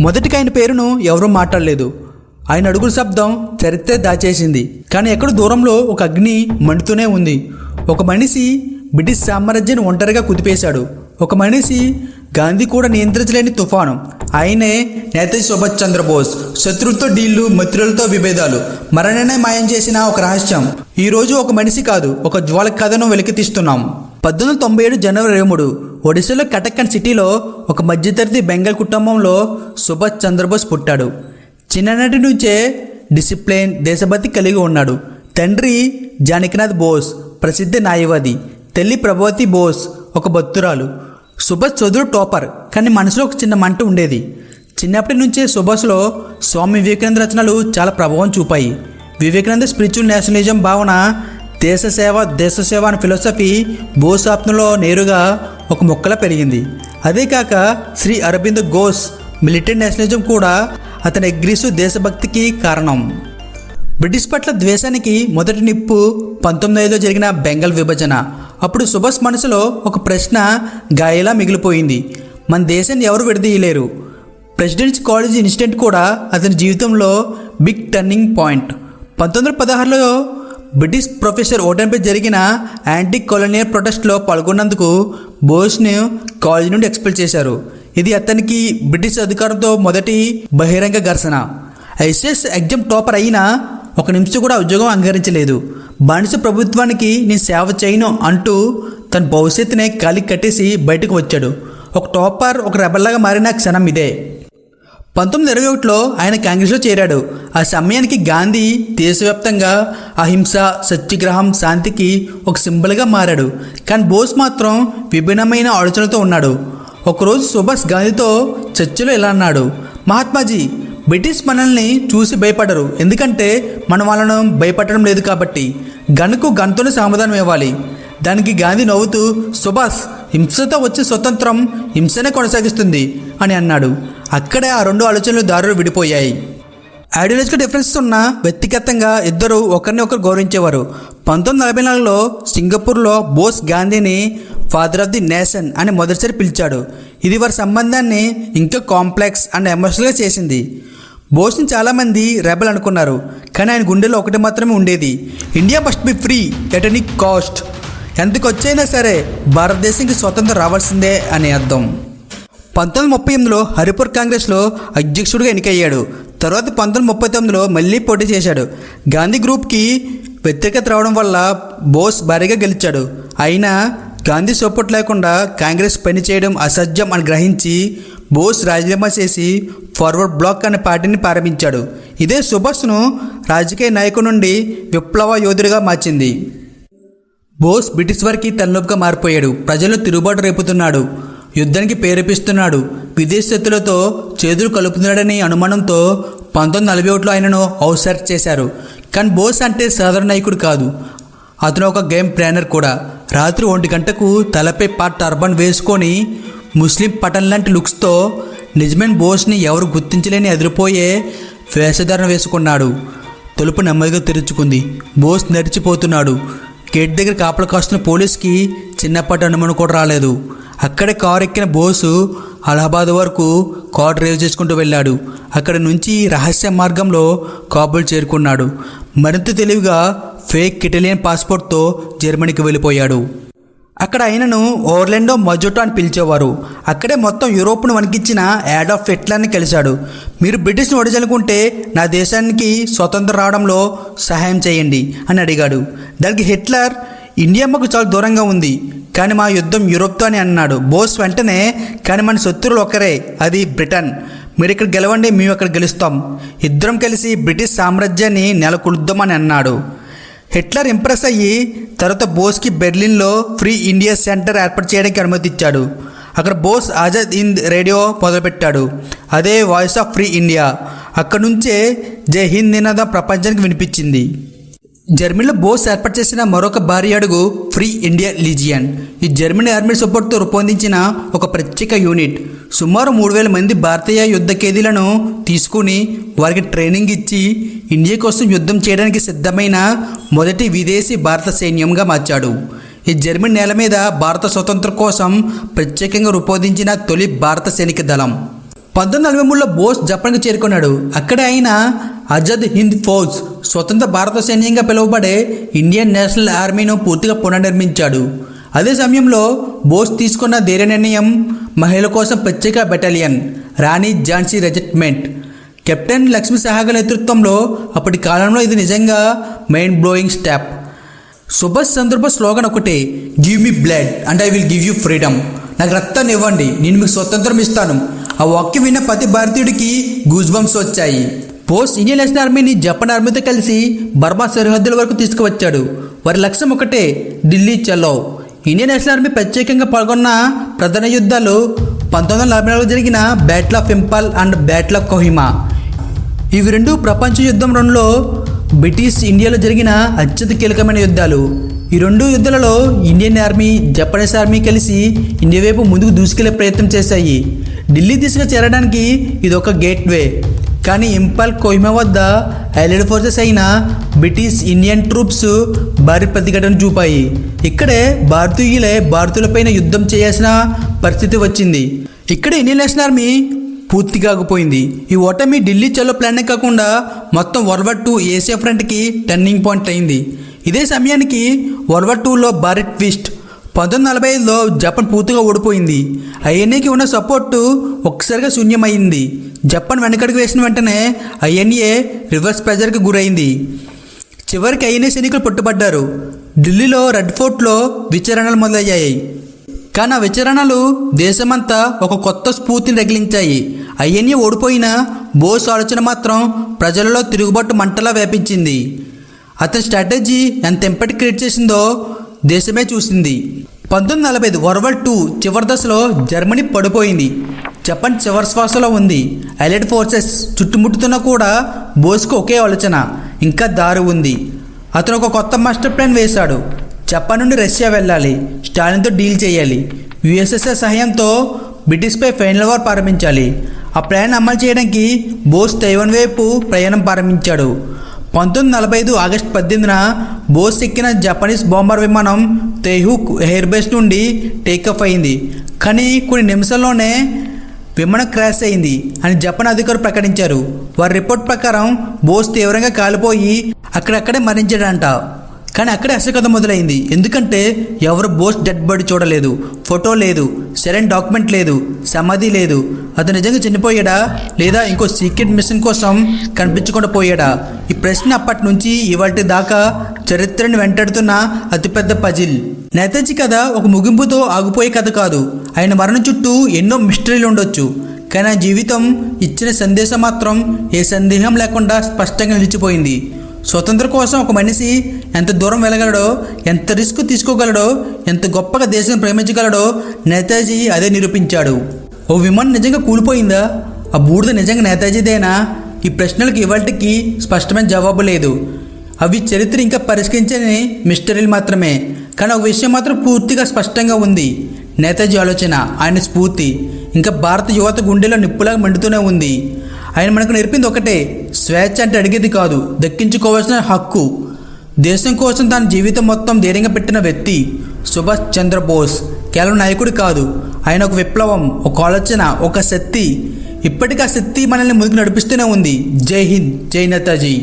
మొదటికి ఆయన పేరును ఎవరూ మాట్లాడలేదు. ఆయన అడుగుల శబ్దం చరిత్ర దాచేసింది. కానీ ఎక్కడ దూరంలో ఒక అగ్ని మండుతూనే ఉంది. ఒక మనిషి బ్రిటిష్ సామ్రాజ్యాన్ని ఒంటరిగా కుదిపేశాడు. ఒక మనిషి గాంధీ కూడా నియంత్రించలేని తుఫాను. ఆయనే నేతాజీ సుభాష్ చంద్రబోస్. శత్రువులతో డీళ్ళు మిత్రులతో విభేదాలు. మరణనే మాయం చేసిన ఒక రహస్యం. ఈ రోజు ఒక మనిషి కాదు ఒక జ్వాల కథను వెలికితీస్తున్నాం. పద్దెనిమిది తొంభై ఏడు జనవరి మూడు. ఒడిశాలో కటక్ సిటీలో ఒక మధ్యతరగతి బెంగాల్ కుటుంబంలో సుభాష్ చంద్రబోస్ పుట్టాడు. చిన్ననాటి నుంచే డిసిప్లిన్ దేశభక్తి కలిగి ఉన్నాడు. తండ్రి జానకినాథ్ బోస్ ప్రసిద్ధ న్యాయవాది. తల్లి ప్రభావతి బోస్ ఒక భక్తురాలు. సుభాష్ చదువు టాపర్ కానీ మనసులో ఒక చిన్న మంట ఉండేది. చిన్నప్పటి నుంచే సుభాష్లో స్వామి వివేకానంద రచనలు చాలా ప్రభావం చూపాయి. వివేకానంద స్పిరిచువల్ నేషనలిజం భావన దేశ సేవ దేశ సేవ అనే ఫిలాసఫీ బోస్ నేరుగా ఒక మొక్కలా పెరిగింది. అదే కాక శ్రీ అరబింద్ ఘోష్ మిలిటరీ నేషనలిజం కూడా అతని ఎగ్రీసు దేశభక్తికి కారణం. బ్రిటిష్ పట్ల ద్వేషానికి మొదటి నిప్పు పంతొమ్మిది ఐదులో జరిగిన బెంగాల్ విభజన. అప్పుడు సుభాష్ మనసులో ఒక ప్రశ్న గాయలా మిగిలిపోయింది. మన దేశాన్ని ఎవరు విడదీయలేరు. ప్రెసిడెంట్స్ కాలేజ్ ఇన్సిడెంట్ కూడా అతని జీవితంలో బిగ్ టర్నింగ్ పాయింట్. పంతొమ్మిది వందల పదహారులో బ్రిటిష్ ప్రొఫెసర్ ఓటన్పై జరిగిన యాంటీ కొలోనియల్ ప్రొటెస్ట్లో పాల్గొన్నందుకు బోస్ను కాలేజీ నుండి ఎక్స్పెల్ చేశారు. ఇది అతనికి బ్రిటిష్ అధికారంతో మొదటి బహిరంగ ఘర్షణ. ఐసీఎస్ ఎగ్జామ్ టాపర్ అయినా ఒక నిమిషం కూడా ఉద్యోగం అంగీకరించలేదు. బానిస ప్రభుత్వానికి నేను సేవ చేయను అంటూ తన భవిష్యత్తునే కాలికి కట్టేసి బయటకు వచ్చాడు. ఒక టాపర్ ఒక రెబల్లాగా మారిన క్షణం ఇదే. పంతొమ్మిది ఇరవై ఒకటిలో ఆయన కాంగ్రెస్లో చేరాడు. ఆ సమయానికి గాంధీ దేశవ్యాప్తంగా అహింస సత్యాగ్రహం శాంతికి ఒక సింబల్గా మారాడు. కానీ బోస్ మాత్రం విభిన్నమైన ఆలోచనలతో ఉన్నాడు. ఒకరోజు సుభాష్ గాంధీతో చర్చలో ఇలా అన్నాడు. మహాత్మాజీ బ్రిటిష్ మనల్ని చూసి భయపడరు. ఎందుకంటే మనం వాళ్ళను భయపడడం లేదు కాబట్టి గన్కు గన్తోనే సమాధానం ఇవ్వాలి. దానికి గాంధీ నవ్వుతూ సుభాష్ హింసతో వచ్చే స్వతంత్రం హింసనే కొనసాగిస్తుంది అని అన్నాడు. అక్కడే ఆ రెండు ఆలోచనలు దారులు విడిపోయాయి. ఐడియాలజికల్ డిఫరెన్స్ ఉన్న వ్యక్తిగతంగా ఇద్దరు ఒకరిని ఒకరు గౌరవించేవారు. పంతొమ్మిది నలభై నాలుగులో సింగపూర్లో బోస్ గాంధీని ఫాదర్ ఆఫ్ ది నేషన్ అని మొదటిసారి పిలిచాడు. ఇది వారి సంబంధాన్ని ఇంకా కాంప్లెక్స్ అండ్ ఎమోషనల్గా చేసింది. బోస్ని చాలామంది రెబల్ అనుకున్నారు కానీ ఆయన గుండెలో ఒకటి మాత్రమే ఉండేది. India must be free at any cost. ఎంతకొచ్చైనా సరే భారతదేశానికి స్వతంత్రం రావాల్సిందే అని అర్థం. పంతొమ్మిది ముప్పై ఎనిమిదిలో హరిపూర్ కాంగ్రెస్లో అధ్యక్షుడిగా ఎన్నికయ్యాడు. తర్వాత పంతొమ్మిది ముప్పై తొమ్మిదిలో మళ్ళీ పోటీ చేశాడు. గాంధీ గ్రూప్కి వ్యతిరేకత రావడం వల్ల బోస్ భారీగా గెలిచాడు. అయినా గాంధీ సపోర్ట్ లేకుండా కాంగ్రెస్ పనిచేయడం అసాధ్యం అని గ్రహించి బోస్ రాజీనామా చేసి ఫార్వర్డ్ బ్లాక్ అనే పార్టీని ప్రారంభించాడు. ఇదే సుభాష్ను రాజకీయ నాయకుడి నుండి విప్లవ యోధుడిగా మార్చింది. బోస్ బ్రిటిష్ వారికి తలనొప్పిగా మారిపోయాడు. ప్రజలు తిరుగుబాటు రేపుతున్నాడు. యుద్ధానికి ప్రేరేపిస్తున్నాడు. విదేశీ చేతులు కలుపుతున్నాడని అనుమానంతో పంతొమ్మిది నలభై ఒకటిలో ఆయనను హౌస్ సెర్చ్ చేశారు. కానీ బోస్ అంటే సాధారణ నాయకుడు కాదు. అతను ఒక గేమ్ ప్లానర్ కూడా. రాత్రి ఒంటి గంటకు తలపై పాట్ టర్బన్ వేసుకొని ముస్లిం పటన్ లాంటి లుక్స్తో నిజమైన బోస్ని ఎవరు గుర్తించలేని ఎదిరిపోయే వేషధారణ వేసుకున్నాడు. తలుపు నెమ్మదిగా తెరుచుకుంది. బోస్ నడిచిపోతున్నాడు. గేట్ దగ్గర కాపలు కాస్తున్న పోలీస్కి చిన్నప్పటి అనుమానం కూడా రాలేదు. అక్కడే కారు ఎక్కిన బోసు అలహాబాద్ వరకు కార్ డ్రైవ్ చేసుకుంటూ వెళ్ళాడు. అక్కడ నుంచి రహస్య మార్గంలో కాబుల్ చేరుకున్నాడు. మరింత తెలివిగా ఫేక్ ఇటాలియన్ పాస్పోర్ట్తో జర్మనీకి వెళ్ళిపోయాడు. అక్కడ ఆయనను ఓర్లెండో మజోటో అని పిలిచేవారు. అక్కడే మొత్తం యూరోప్ను వణికించిన యాడాఫ్ హిట్లర్ని కలిశాడు. మీరు బ్రిటిష్ని ఓడించాలనుకుంటే నా దేశానికి స్వతంత్రం రావడంలో సహాయం చేయండి అని అడిగాడు. దానికి హిట్లర్ ఇండియా మాకు చాలా దూరంగా ఉంది. కానీ మా యుద్ధం యూరోప్తో అని అన్నాడు. బోస్ వెంటనే కానీ మన శత్రువులు ఒకరే అది బ్రిటన్. మీరు ఇక్కడ గెలవండి మేము ఇక్కడ గెలుస్తాం. ఇద్దరం కలిసి బ్రిటిష్ సామ్రాజ్యాన్ని నెలకొల్దామని అన్నాడు. హిట్లర్ ఇంప్రెస్ అయ్యి తర్వాత బోస్కి బెర్లిన్లో ఫ్రీ ఇండియా సెంటర్ ఏర్పాటు చేయడానికి అనుమతి ఇచ్చాడు. అక్కడ బోస్ ఆజాద్ హింద్ రేడియో మొదలుపెట్టాడు. అదే వాయిస్ ఆఫ్ ఫ్రీ ఇండియా. అక్కడ నుంచే జై హింద్ నినాదం ప్రపంచానికి వినిపించింది. జర్మనీలో బోస్ ఏర్పాటు చేసిన మరొక భారీ అడుగు ఫ్రీ ఇండియా లీజియన్. ఈ జర్మనీ ఆర్మీ సపోర్ట్తో రూపొందించిన ఒక ప్రత్యేక యూనిట్. సుమారు మూడు వేల మంది భారతీయ యుద్ధ ఖైదీలను తీసుకుని వారికి ట్రైనింగ్ ఇచ్చి ఇండియా కోసం యుద్ధం చేయడానికి సిద్ధమైన మొదటి విదేశీ భారత సైన్యంగా మార్చాడు. ఈ జర్మనీ నేల మీద భారత స్వతంత్రం కోసం ప్రత్యేకంగా రూపొందించిన తొలి భారత సైనిక దళం. పంతొమ్మిది నలభై మూడులో బోస్ జపాన్కి చేరుకున్నాడు. అక్కడే ఆయన ఆజాద్ హింద్ ఫౌజ్ స్వతంత్ర భారత సైన్యంగా పిలువబడే ఇండియన్ నేషనల్ ఆర్మీను పూర్తిగా పునర్నిర్మించాడు. అదే సమయంలో బోస్ తీసుకున్న ధైర్య నిర్ణయం మహిళల కోసం ప్రత్యేక battalion Rani Jhansi regiment captain Lakshmi Sahgal నేతృత్వంలో అప్పటి కాలంలో ఇది నిజంగా mind blowing step Subhash Chandrabose slogan ఒకటే give me blood and I will give you freedom నాకు రక్తాన్ని ఇవ్వండి నేను మీకు స్వతంత్రం ఇస్తాను. ఆ వాక్యం విన్న ప్రతి భారతీయుడికి గూజ్బంప్స్ వచ్చాయి. పోస్ట్ ఇండియన్ నేషనల్ ఆర్మీని జపాన్ ఆర్మీతో కలిసి బర్మా సరిహద్దుల వరకు తీసుకువచ్చాడు. వారి లక్ష్యం ఒకటే ఢిల్లీ చలో. ఇండియన్ నేషనల్ ఆర్మీ ప్రత్యేకంగా పాల్గొన్న ప్రధాన యుద్ధాలు పంతొమ్మిది వందల నలభై నాలుగు జరిగిన battle of Imphal and battle of Kohima ఇవి రెండు ప్రపంచ యుద్ధం రెండులో బ్రిటిష్ ఇండియాలో జరిగిన అత్యంత కీలకమైన యుద్ధాలు. ఈ రెండు యుద్ధాలలో ఇండియన్ ఆర్మీ జపనీస్ ఆర్మీ కలిసి ఇండియా వైపు ముందుకు దూసుకెళ్ళే ప్రయత్నం చేశాయి. ఢిల్లీ దిశగా చేరడానికి ఇది ఒక గేట్వే కానీ ఇంపాల్ కోహిమా వద్ద ఐలెడ్ ఫోర్సెస్ అయిన బ్రిటిష్ ఇండియన్ ట్రూప్స్ భారీ ప్రతిఘటన చూపాయి. ఇక్కడే భారతీయులే భారతీయులపైన యుద్ధం చేయాల్సిన పరిస్థితి వచ్చింది. ఇక్కడ ఇండియన్ నేషనల్ ఆర్మీ పూర్తి కాకపోయింది ఈ ఓటమి ఢిల్లీ చలో ప్లానే కాకుండా మొత్తం వరల్డ్ వార్ టూ ఏషియా ఫ్రంట్కి టర్నింగ్ పాయింట్ అయింది. ఇదే సమయానికి వరల్డ్ వార్ టూలో భారీ ట్విస్ట్ పంతొమ్మిది నలభై ఐదులో జపాన్ పూర్తిగా ఓడిపోయింది. ఐఎన్ఏకి ఉన్న సపోర్టు ఒక్కసారిగా శూన్యమైంది. జపాన్ వెనకడికి వేసిన వెంటనే ఐఎన్ఏ రివర్స్ ప్రెజర్కి గురైంది. చివరికి ఐఎన్ఏ సైనికులు పట్టుబడ్డారు. ఢిల్లీలో రెడ్ ఫోర్ట్లో విచారణలు మొదలయ్యాయి. కానీ ఆ విచారణలు దేశమంతా ఒక కొత్త స్ఫూర్తిని రగిలించాయి. ఐఎన్ఏ ఓడిపోయిన బోస్ ఆలోచన మాత్రం ప్రజలలో తిరుగుబాటు మంటలా వ్యాపించింది. అతని స్ట్రాటజీ ఎంత ఎంపటి క్రియేట్ చేసిందో దేశమే చూసింది. పంతొమ్మిది నలభై ఐదు వరవల్ టూ చివరి దశలో జర్మనీ పడిపోయింది. జపాన్ చివరి శ్వాసలో ఉంది. అలైడ్ ఫోర్సెస్ చుట్టుముట్టుతున్నా కూడా బోస్కు ఒకే ఆలోచన ఇంకా దారి ఉంది. అతను ఒక కొత్త మాస్టర్ ప్లాన్ వేశాడు. జపాన్ నుండి రష్యా వెళ్ళాలి స్టాలిన్తో డీల్ చేయాలి యుఎస్ఎస్ఆర్ సహాయంతో బ్రిటిష్పై ఫైనల్ వార్ ప్రారంభించాలి. ఆ ప్లాన్ అమలు చేయడానికి బోస్ తైవాన్ వైపు ప్రయాణం ప్రారంభించాడు. పంతొమ్మిది నలభై ఐదు ఆగస్టు పద్దెనిమిదిన బోస్ ఎక్కిన జపనీస్ బాంబర్ విమానం తెహుక్ ఎయిర్బేస్ నుండి టేకాఫ్ అయింది. కానీ కొన్ని నిమిషాల్లోనే విమానం క్రాష్ అయింది అని జపాన్ అధికారులు ప్రకటించారు. వారి రిపోర్ట్ ప్రకారం బోస్ తీవ్రంగా కాలిపోయి అక్కడక్కడే మరణించాడంట. కానీ అక్కడే అసలు మొదలైంది. ఎందుకంటే ఎవరు బోస్ డెడ్ బాడీ చూడలేదు. ఫోటో లేదు. సరైన డాక్యుమెంట్ లేదు. సమాధి లేదు. అతను నిజంగా చనిపోయాడా? లేదా ఇంకో సీక్రెట్ మిషన్ కోసం కనిపించకుండా పోయాడా? ఈ ప్రశ్న అప్పటి నుంచి ఇవాటి దాకా చరిత్రను వెంటాడుతున్న అతిపెద్ద పజిల్. నేతాజీ కథ ఒక ముగింపుతో ఆగిపోయే కథ కాదు. ఆయన మరణం చుట్టూ ఎన్నో మిస్టరీలు ఉండొచ్చు. కానీ ఆ జీవితం ఇచ్చిన సందేశం మాత్రం ఏ సందేహం లేకుండా స్పష్టంగా నిలిచిపోయింది. స్వతంత్ర కోసం ఒక మనిషి ఎంత దూరం వెళ్ళగలడో ఎంత రిస్క్ తీసుకోగలడో ఎంత గొప్పగా దేశం ప్రేమించగలడో నేతాజీ అదే నిరూపించాడు. ఓ విమానం నిజంగా కూలిపోయిందా? ఆ బూడిద నిజంగా నేతాజీదేనా? ఈ ప్రశ్నలకు ఇవాటికి స్పష్టమైన జవాబు లేదు. అవి చరిత్ర ఇంకా పరిష్కరించని మిస్టరీలు మాత్రమే. కానీ ఒక విషయం మాత్రం పూర్తిగా స్పష్టంగా ఉంది. నేతాజీ ఆలోచన ఆయన స్ఫూర్తి. ఇంకా భారత యువత గుండెలో నిప్పులాగా మండుతూనే ఉంది. ఆయన మనకు నేర్పింది ఒకటే స్వేచ్ఛ అంటే అడిగేది కాదు దక్కించుకోవాల్సిన హక్కు. దేశం కోసం తన జీవితం మొత్తం ధైర్యంగా పెట్టిన వ్యక్తి సుభాష్ చంద్రబోస్. కేవలం నాయకుడు కాదు ఆయన ఒక విప్లవం ఒక ఆలోచన ఒక శక్తి. ఇప్పటికీ ఆ శక్తి మనల్ని ముందుకు నడిపిస్తూనే ఉంది. జై హింద్ జై నేతాజీ.